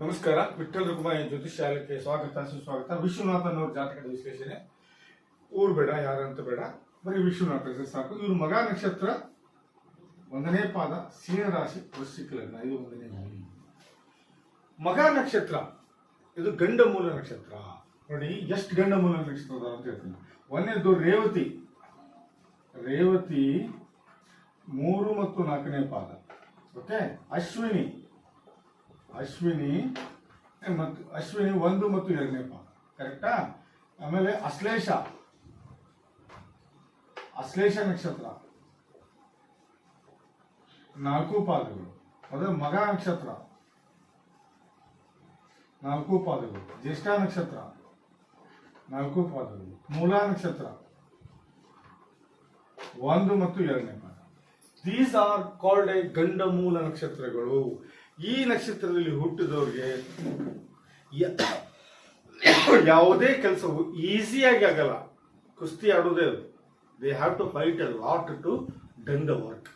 ನಮಸ್ಕಾರ ವಿಠಲ್ ರುಕ್ಮಾಯಿ ಜ್ಯೋತಿಷ್ ಶಾಲೆಗೆ ಸ್ವಾಗತ, ಸುಸ್ವಾಗತ. ವಿಶ್ವನಾಥನ್ ಅವ್ರ ಜಾತಕದ ವಿಶ್ಲೇಷಣೆ. ಊರು ಬೇಡ, ಯಾರಂತ ಬೇಡ. ಬರೀ ವಿಶ್ವನಾಥ ಸಾಕು. ಇವ್ರ ಮಗ ನಕ್ಷತ್ರ ಒಂದನೇ ಪಾದ ಸಿಂಹ ರಾಶಿ, ವೃಶ್ಚಿಕ ಲಗ್ನ. ಇದು ಒಂದನೇ ಮಗ ನಕ್ಷತ್ರ, ಇದು ಗಂಡ ಮೂಲ ನಕ್ಷತ್ರ. ನೋಡಿ, ಎಷ್ಟು ಗಂಡ ಮೂಲ ನಕ್ಷತ್ರ ಅಂತ ಹೇಳ್ತೀನಿ. ಒಂದನೇದು ರೇವತಿ. ರೇವತಿ ಮೂರು ಮತ್ತು ನಾಲ್ಕನೇ ಪಾದ. ಓಕೆ ಅಶ್ವಿನಿ. ಅಶ್ವಿನಿ ಮತ್ತು ಅಶ್ವಿನಿ ಒಂದು ಮತ್ತು ಎರಡನೇ ಪಾದ. ಕರೆಕ್ಟಾ ಆಮೇಲೆ ಅಶ್ಲೇಷ. ಅಶ್ಲೇಷ ನಕ್ಷತ್ರ. ನಾಲ್ಕು ಪಾದಗಳು. ಅದೇ ಮಗ ನಕ್ಷತ್ರ. ನಾಲ್ಕು ಪಾದಗಳು. ಜ್ಯೇಷ್ಠ ನಕ್ಷತ್ರ. ನಾಲ್ಕು ಪಾದಗಳು. ಮೂಲ ನಕ್ಷತ್ರ. ಒಂದು ಮತ್ತು ಎರಡನೇ ಪಾದ. ದೀಸ್ ಆರ್ ಕಾಲ್ಡ್ ಎ ಗಂಡ ಮೂಲ ನಕ್ಷತ್ರಗಳು. ಈ ನಕ್ಷತ್ರದಲ್ಲಿ ಹುಟ್ಟಿದವ್ರಿಗೆ ಯಾವುದೇ ಕೆಲಸವು ಈಸಿಯಾಗಿ ಆಗಲ್ಲ. ಕುಸ್ತಿ ಆಡೋದೇ ಅದು. They have to fight a lot to done the work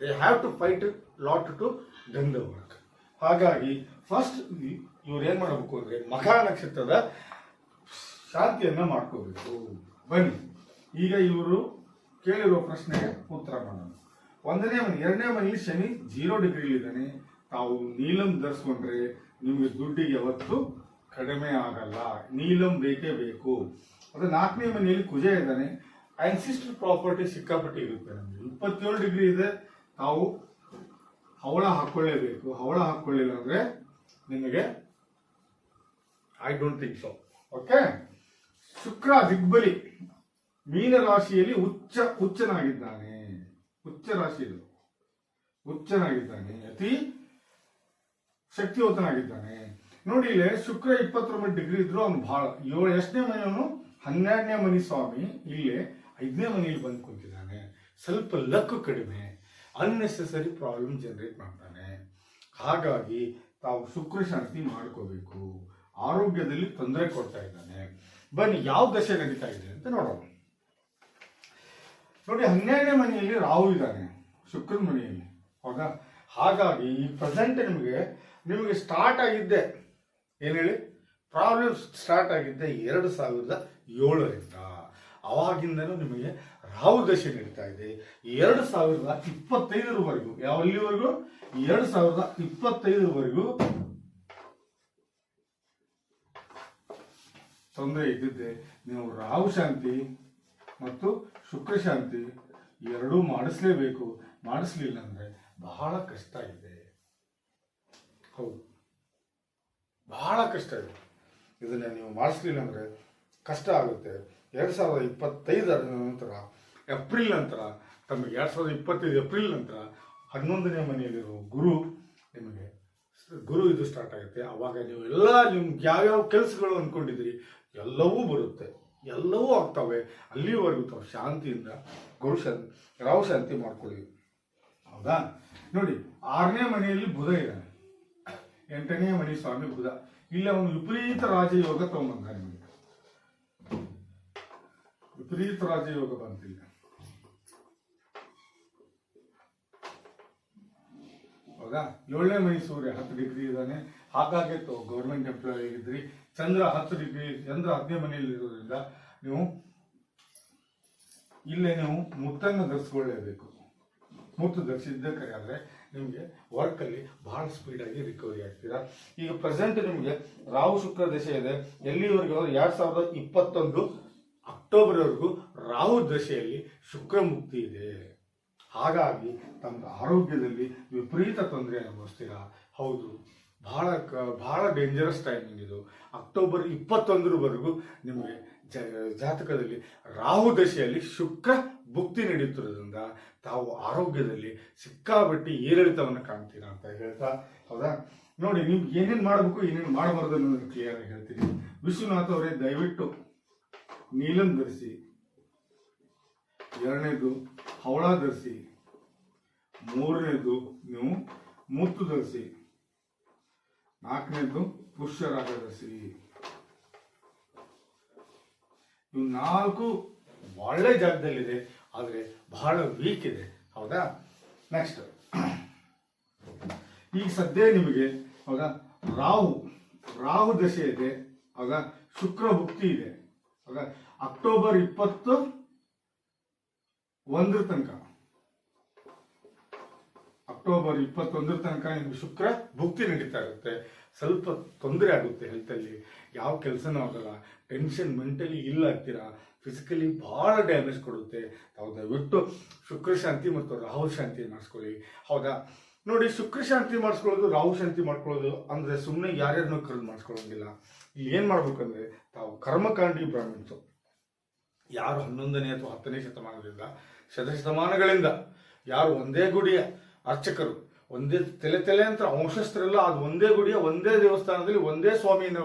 they have to fight lot to done the work ಹಾಗಾಗಿ ಫಸ್ಟ್ ಇವ್ರು ಏನ್ ಮಾಡಬೇಕು ಅಂದ್ರೆ ಮಖ ನಕ್ಷತ್ರದ ಶಾಂತಿಯನ್ನ ಮಾಡ್ಕೋಬೇಕು. ಬನ್ನಿ. ಈಗ ಇವರು ಕೇಳಿರೋ ಪ್ರಶ್ನೆಗೆ ಉತ್ತರ ಮಾಡೋಣ. ಒಂದನೇ ಮನೆ, ಎರಡನೇ ಮನೆಯಲ್ಲಿ ಶನಿ ಜೀರೋ ಡಿಗ್ರಿ ಇದ್ದಾನೆ. ತಾವು ನೀಲಂ ಧರಿಸ್ಕೊಂಡ್ರೆ ನಿಮಗೆ ದುಡ್ಡಿಗೆ ಯಾವತ್ತು ಕಡಿಮೆ ಆಗಲ್ಲ. ನೀಲಂ ಬೇಕೇ ಬೇಕು. ಅದು ನಾಲ್ಕನೇ ಮನೆಯಲ್ಲಿ ಕುಜ ಇದ್ದಾನೆ. ಅನ್ಸಿಸ್ಟರ್ ಪ್ರಾಪರ್ಟಿ ಸಿಕ್ಕಾಪಟ್ಟೆ ಇರುತ್ತೆ ನಮಗೆ. ಇಪ್ಪತ್ತೇಳು ಡಿಗ್ರಿ ಇದೆ. ತಾವು ಹವಳ ಹಾಕೊಳ್ಳೇಬೇಕು. ಹವಳ ಹಾಕೊಳ್ಳಿಲ್ಲ ಅಂದ್ರೆ ನಿಮಗೆ I don't think so okay ಶುಕ್ರ ದಿಗ್ಬಲಿ ಮೀನ ರಾಶಿಯಲ್ಲಿ ಉಚ್ಚ ಉಚ್ಚನಾಗಿದ್ದಾನೆ ಉಚ್ಚ ರಾಶಿ ಉಚ್ಚನಾಗಿದ್ದಾನೆ, ಅತಿ ಶಕ್ತಿಯುತನಾಗಿದ್ದಾನೆ ನೋಡಿ ಇಲ್ಲೇ ಶುಕ್ರ ಇಪ್ಪತ್ತೊಂಬತ್ತು ಡಿಗ್ರಿ ಇದ್ರು ಅವನು ಬಹಳ ಏಳು, ಎಷ್ಟನೇ ಮನೆಯವನು? ಹನ್ನೆರಡನೇ ಮನೆ ಸ್ವಾಮಿ. ಇಲ್ಲಿ ಐದನೇ ಮನೆಯಲ್ಲಿ ಬಂದು ಕುಂತಿದ್ದಾನೆ. ಸ್ವಲ್ಪ ಲಕ್ ಕಡಿಮೆ ಅನ್ನೆಸೆಸರಿ ಪ್ರಾಬ್ಲಮ್ ಜನರೇಟ್ ಮಾಡ್ತಾನೆ. ಹಾಗಾಗಿ ತಾವು ಶುಕ್ರ ಶಾಂತಿ ಮಾಡ್ಕೋಬೇಕು. ಆರೋಗ್ಯದಲ್ಲಿ ತೊಂದರೆ ಕೊಡ್ತಾ ಇದ್ದಾನೆ. ಬನ್ನಿ, ಯಾವ ದಶೆ ನಡೀತಾ ಇದೆ ಅಂತ ನೋಡೋಣ. ನೋಡಿ, ಹನ್ನೆರಡನೇ ಮನೆಯಲ್ಲಿ ರಾಹು ಇದ್ದಾನೆ ಶುಕ್ರ ಮನೆಯಲ್ಲಿ. ಹೌದಾ? ಹಾಗಾಗಿ ಈ ಪ್ರೆಸೆಂಟ್ ನಿಮಗೆ ನಿಮಗೆ ಸ್ಟಾರ್ಟ್ ಆಗಿದ್ದೆ. ಏನು ಹೇಳಿ? ಪ್ರಾಬ್ಲಮ್ ಸ್ಟಾರ್ಟ್ ಆಗಿದ್ದೆ ಎರಡು ಸಾವಿರದ ಏಳರಿಂದ. ಅವಾಗಿಂದನೂ ನಿಮಗೆ ರಾಹು ದಶೆ ನಡೀತಾ ಇದೆ. ಎರಡು ಸಾವಿರದ ಇಪ್ಪತ್ತೈದರವರೆಗೂ ಯಾವಲ್ಲಿವರೆಗೂ ಎರಡು ಸಾವಿರದ ಇಪ್ಪತ್ತೈದರವರೆಗೂ ತೊಂದರೆ ಇದ್ದಿದ್ದೆ. ನೀವು ರಾಹು ಶಾಂತಿ ಮತ್ತು ಶುಕ್ರ ಶಾಂತಿ ಎರಡೂ ಮಾಡಿಸ್ಲೇಬೇಕು. ಮಾಡಿಸ್ಲಿಲ್ಲ ಅಂದ್ರೆ ಬಹಳ ಕಷ್ಟ ಇದೆ. ಹೌದು. ಬಹಳ ಕಷ್ಟ ಇದೆ. ಇದನ್ನ ನೀವು ಮಾಡಿಸ್ಲಿಲ್ಲ ಅಂದ್ರೆ ಕಷ್ಟ ಆಗುತ್ತೆ. ಎರಡು ಸಾವಿರದ ಇಪ್ಪತ್ತೈದರ ನಂತರ, ಏಪ್ರಿಲ್ ನಂತರ, ತಮಗೆ ಎರಡು ಸಾವಿರದ ಇಪ್ಪತ್ತೈದು ಏಪ್ರಿಲ್ ನಂತರ ಹನ್ನೊಂದನೇ ಮನೆಯಲ್ಲಿರುವ ಗುರು ನಿಮಗೆ ಗುರು ಇದು ಸ್ಟಾರ್ಟ್ ಆಗುತ್ತೆ. ಅವಾಗ ನೀವು ಎಲ್ಲ ನಿಮ್ಗೆ ಯಾವ್ಯಾವ ಕೆಲಸಗಳು ಅನ್ಕೊಂಡಿದ್ರಿ ಎಲ್ಲವೂ ಬರುತ್ತೆ. ಎಲ್ಲವೂ ಆಗ್ತವೆ. ಅಲ್ಲಿವರೆಗೂ ತಾವು ಶಾಂತಿಯಿಂದ ಗುರು ಶಾಂತಿ ರಾವ್ ಶಾಂತಿ ಮಾಡ್ಕೊಳ್ಳಿ. ಹೌದಾ? ನೋಡಿ, ಆರನೇ ಮನೆಯಲ್ಲಿ ಬುಧ ಇದ್ದಾನೆ. ಎಂಟನೇ ಮನೆ ಸ್ವಾಮಿ ಬುಧ. ಇಲ್ಲಿ ಅವನು ವಿಪರೀತ ರಾಜಯೋಗ ತಗೊಂಬಂದ ನಿಮಗೆ ವಿಪರೀತ ರಾಜಯೋಗ ಬಂತಿಲ್ಲ ಹೌದಾ? ಏಳನೇ ಮನೆ ಸೂರ್ಯ ಹತ್ತು ಡಿಗ್ರಿ ಇದ್ದಾನೆ. ಹಾಗಾಗಿ ಗೌರ್ಮೆಂಟ್ ಎಂಪ್ಲಾಯ್ ಆಗಿದ್ರಿ. ಚಂದ್ರ ಹತ್ತು ಡಿಗ್ರಿ, ಚಂದ್ರ ಹತ್ತನೇ ಮನೆಯಲ್ಲಿ ಇರೋದ್ರಿಂದ ನೀವು ಇಲ್ಲೇ ನೀವು ಮುತ್ತನ್ನು ಧರಿಸ್ಕೊಳ್ಳೇಬೇಕು. ಮುತ್ತು ಧರಿಸಿದ್ದಕ್ಕೆ ಆದರೆ ನಿಮಗೆ ವರ್ಕಲ್ಲಿ ಭಾಳ ಸ್ಪೀಡಾಗಿ ರಿಕವರಿ ಆಗ್ತೀರಾ. ಈಗ ಪ್ರೆಸೆಂಟ್ ನಿಮಗೆ ರಾಹು ಶುಕ್ರ ದಶೆ ಇದೆ. ಎಲ್ಲಿವರೆಗೆ ಎರಡು ಸಾವಿರದ ಇಪ್ಪತ್ತೊಂದು ಅಕ್ಟೋಬರ್ವರೆಗೂ ರಾಹು ದಶೆಯಲ್ಲಿ ಶುಕ್ರ ಮುಕ್ತಿ ಇದೆ. ಹಾಗಾಗಿ ತಮ್ಮ ಆರೋಗ್ಯದಲ್ಲಿ ವಿಪರೀತ ತೊಂದರೆ ಅನುಭವಿಸ್ತೀರಾ. ಹೌದು. ಬಹಳ ಕ- ಬಹಳ ಡೇಂಜರಸ್ ಟೈಮಿಂಗ್ ಇದು. ಅಕ್ಟೋಬರ್ ಇಪ್ಪತ್ತೊಂದರವರೆಗೂ ನಿಮಗೆ ಜ, ಜಾತಕದಲ್ಲಿ ರಾಹು ದಶೆಯಲ್ಲಿ ಶುಕ್ರ ಭುಕ್ತಿ ನೀಡುತ್ತಿರೋದ್ರಿಂದ ತಾವು ಆರೋಗ್ಯದಲ್ಲಿ ಸಿಕ್ಕಾಬಟ್ಟಿ ಏರಿಳಿತವನ್ನು ಕಾಣ್ತೀರಾ ಅಂತ ಹೇಳ್ತಾ, ಹೌದಾ? ನೋಡಿ, ನಿಮ್ಗೆ ಏನೇನು ಮಾಡಬೇಕು, ಏನೇನು ಮಾಡಬಾರ್ದು ಅನ್ನೋದನ್ನು ಕ್ಲಿಯರ್ ಆಗಿ ಹೇಳ್ತೀನಿ. ವಿಶ್ವನಾಥ್ ಅವರೇ ದಯವಿಟ್ಟು ನೀಲನ್ ಧರಿಸಿ, ಎರಡನೇದು ಹವಳ ಧರಿಸಿ, ಮೂರನೇದು ನೀವು ಮುತ್ತು ಧರಿಸಿ. ನಾಲ್ಕನೇದು ಪುರುಷ ರಾಜದರ್ಶಿ ಇವು ನಾಲ್ಕು ಒಳ್ಳೆ ಜಾಗದಲ್ಲಿದೆ, ಆದರೆ ಬಹಳ ವೀಕ್ ಇದೆ. ಹೌದಾ? ನೆಕ್ಸ್ಟ್ ಈಗ ಸದ್ಯ ನಿಮಗೆ, ಹೌದಾ? ರಾಹು ರಾಹು ದಶೆ ಇದೆ, ಹೌದಾ? ಶುಕ್ರ ಭುಕ್ತಿ ಇದೆ, ಹೌದಾ? ಅಕ್ಟೋಬರ್ ಇಪ್ಪತ್ತು ಒಂದರ ತನಕ. ಅಕ್ಟೋಬರ್ ಇಪ್ಪತ್ತೊಂದರ ತನಕ ನಿಮ್ಗೆ ಶುಕ್ರ ಭುಕ್ತಿ ನಡೀತಾ ಇರುತ್ತೆ. ಸ್ವಲ್ಪ ತೊಂದರೆ ಆಗುತ್ತೆ ಹೆಲ್ತಲ್ಲಿ ಯಾವ ಕೆಲಸನೂ ಆಗಲ್ಲ. ಟೆನ್ಷನ್ ಮೆಂಟಲಿ ಇಲ್ಲ ಆಗ್ತೀರಾ? ಫಿಸಿಕಲಿ ಭಾಳ ಡ್ಯಾಮೇಜ್ ಕೊಡುತ್ತೆ. ತಾವು ದಯವಿಟ್ಟು ಶುಕ್ರ ಶಾಂತಿ ಮತ್ತು ರಾಹು ಶಾಂತಿ ಮಾಡಿಸ್ಕೊಳ್ಳಿ. ಹೌದಾ? ನೋಡಿ, ಶುಕ್ರ ಶಾಂತಿ ಮಾಡಿಸ್ಕೊಳ್ಳೋದು, ರಾಹು ಶಾಂತಿ ಮಾಡ್ಕೊಳ್ಳೋದು ಅಂದರೆ ಸುಮ್ಮನೆ ಯಾರ್ಯಾರನ್ನೂ ಕರೆದು ಮಾಡಿಸ್ಕೊಳ್ಳೋಂಗಿಲ್ಲ. ಇಲ್ಲಿ ಏನು ಮಾಡ್ಬೇಕಂದ್ರೆ ತಾವು ಕರ್ಮಕಾಂಡಿ ಬ್ರಾಹ್ಮಣ್ಸು ಯಾರು ಹನ್ನೊಂದನೇ ಅಥವಾ ಹತ್ತನೇ ಶತಮಾನದಿಂದ, ಶತಶತಮಾನಗಳಿಂದ, ಯಾರು ಒಂದೇ ಗುಡಿಯ ಅರ್ಚಕರು. ಒಂದೇ ತಲೆ ತಲೆ ಅಂತ ವಂಶಸ್ಥರೆಲ್ಲ ಅದು ಒಂದೇ ಗುಡಿಯ ಒಂದೇ ದೇವಸ್ಥಾನದಲ್ಲಿ ಒಂದೇ ಸ್ವಾಮಿಯನ್ನು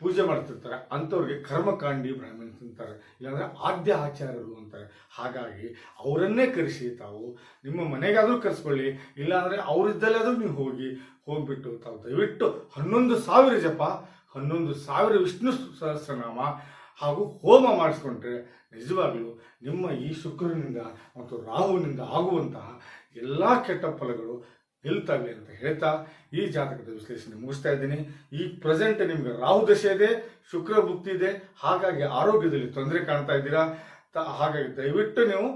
ಪೂಜೆ ಮಾಡ್ತಿರ್ತಾರೆ. ಅಂಥವ್ರಿಗೆ ಕರ್ಮಕಾಂಡಿ ಬ್ರಾಹ್ಮಣ ಅಂತಾರೆ ಇಲ್ಲಾಂದ್ರೆ ಆದ್ಯ ಆಚಾರ್ಯರು ಅಂತಾರೆ. ಹಾಗಾಗಿ ಅವರನ್ನೇ ಕರೆಸಿ ತಾವು ನಿಮ್ಮ ಮನೆಗಾದರೂ ಕರೆಸ್ಕೊಳ್ಳಿ. ಇಲ್ಲಾಂದ್ರೆ ಅವರಿದ್ದಲ್ಲಾದ್ರೂ ನೀವು ಹೋಗಿ ಹೋಗ್ಬಿಟ್ಟು ತಾವು ದಯವಿಟ್ಟು ಹನ್ನೊಂದು ಸಾವಿರ ಜಪ, ಹನ್ನೊಂದು ಸಾವಿರ ವಿಷ್ಣು ಸಹಸ್ರನಾಮ ಹಾಗೂ ಹೋಮ ಮಾಡಿಸ್ಕೊಂಡ್ರೆ ನಿಜವಾಗಲೂ ನಿಮ್ಮ ಈ ಶುಕ್ರನಿಂದ ಮತ್ತು ರಾಹುವಿನಿಂದ ಆಗುವಂತಹ ಎಲ್ಲ ಕೆಟ್ಟ ಫಲಗಳು ನಿಲ್ತವೆ ಅಂತ ಹೇಳ್ತಾ ಈ ಜಾತಕದ ವಿಶ್ಲೇಷಣೆ ಮುಗಿಸ್ತಾ ಇದ್ದೀನಿ. ಈ ಪ್ರೆಸೆಂಟ್ ನಿಮ್ಗೆ ರಾಹು ದಶೆ ಇದೆ, ಶುಕ್ರ ಭುಕ್ತಿ ಇದೆ, ಹಾಗಾಗಿ ಆರೋಗ್ಯದಲ್ಲಿ ತೊಂದರೆ ಕಾಣ್ತಾ ಇದ್ದೀರಾ? ಹಾಗಾಗಿ ದಯವಿಟ್ಟು ನೀವು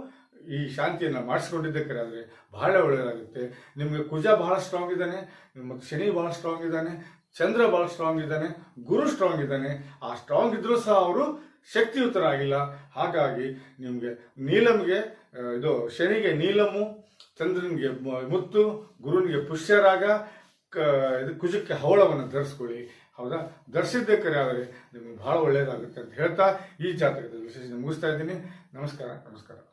ಈ ಶಾಂತಿಯನ್ನು ಮಾಡಿಸ್ಕೊಂಡಿದ್ದಕ್ಕೆ ಆದರೆ ಬಹಳ ಒಳ್ಳೆಯದಾಗುತ್ತೆ. ನಿಮಗೆ ಕುಜ ಬಹಳ ಸ್ಟ್ರಾಂಗ್ ಇದ್ದಾನೆ, ನಿಮ್ಮ ಶನಿ ಬಹಳ ಸ್ಟ್ರಾಂಗ್ ಇದ್ದಾನೆ, ಚಂದ್ರ ಬಹಳ ಸ್ಟ್ರಾಂಗ್ ಇದ್ದಾನೆ, ಗುರು ಸ್ಟ್ರಾಂಗ್ ಇದ್ದಾನೆ. ಆ ಸ್ಟ್ರಾಂಗ್ ಇದ್ರೂ ಸಹ ಅವರು ಶಕ್ತಿಯುತರಾಗಿಲ್ಲ. ಹಾಗಾಗಿ ನಿಮಗೆ ನೀಲಮ್ಗೆ ಇದು ಶನಿಗೆ ನೀಲಮು ಚಂದ್ರನಿಗೆ ಮುತ್ತು, ಗುರುನಿಗೆ ಪುಷ್ಯರಾಗ, ಕ ಇದು ಕುಜಕ್ಕೆ ಹವಳವನ್ನು ಧರಿಸ್ಕೊಳ್ಳಿ. ಹೌದಾ? ಧರಿಸಿದ್ದಕ್ಕರೆ ಆದರೆ ನಿಮಗೆ ಭಾಳ ಒಳ್ಳೆಯದಾಗುತ್ತೆ ಅಂತ ಹೇಳ್ತಾ ಈ ಜಾತಕದ ವಿಶೇಷ ಮುಗಿಸ್ತಾ ಇದ್ದೀನಿ. ನಮಸ್ಕಾರ ನಮಸ್ಕಾರ.